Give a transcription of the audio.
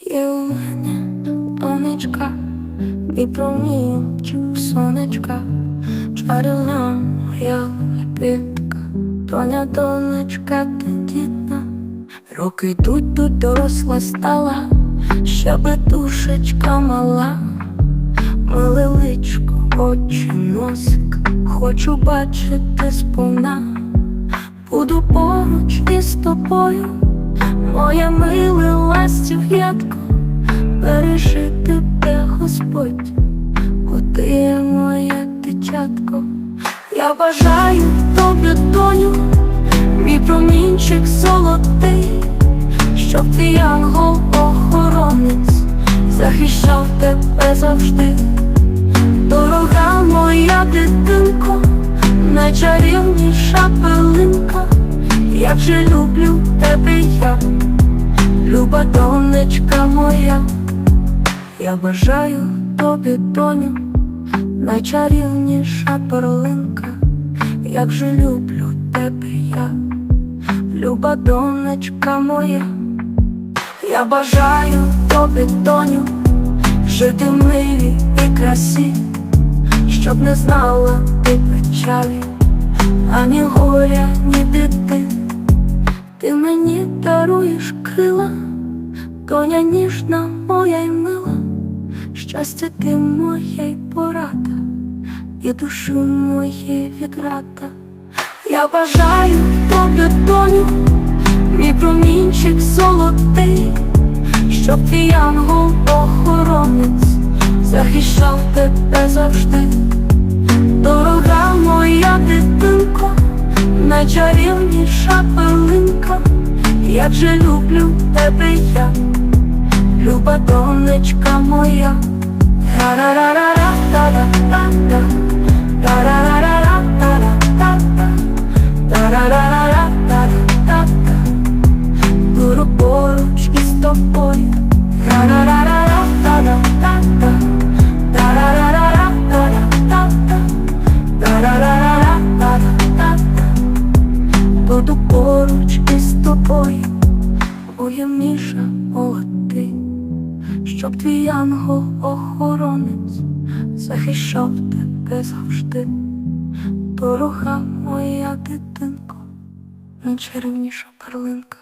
Мене донечка, мій промінчик сонечка, чарівна моя квітка, доня донечка тендітна, роки йдуть, тут доросла стала, ще душечка мала, миле личко, очі, носик, хочу бачити сповна, буду поруч із тобою. Моя миле ластів'ятко, бережи тебе, Господь, є моє дитятко. Я бажаю тобі, доню, мій промінчик золотий, щоб ти янгол охоронець захищав тебе завжди. Дорога моя дитинко, найчарівніша пилинка, як же люблю тебе я, люба донечка моя, я бажаю тобі, доню, найчарівніша перлинка, як же люблю тебе я, люба донечка моя, я бажаю тобі, доню, жити в мирі і красі, щоб не знала ти печалі, ані горя, ні біди. Ти мені даруєш крила, доня ніжна моя й мила, щастя ти моя й порада, і душу моє відрада. Я бажаю тобі, доню, мій промінчик золотий, щоб твій янгол охоронець захищав тебе завжди. Дорога моя дитинко, найчарівніша пилинка, як же люблю тебе я, люба донечка моя. Ра-ра-ра-ра-ра-та-та-та-та. Ра-ра-ра-ра-ра-та-та-та. Ра-ра-ра-ра-ра-та-та-та. Буду поруч із тобою. Ра-ра-ра-ра-ра-та-та-та. Буду поруч із тобою, уємніша молоти, щоб твій ангел охоронець захищав тебе завжди, дорога моя дитинко, найчарівніша перлинка.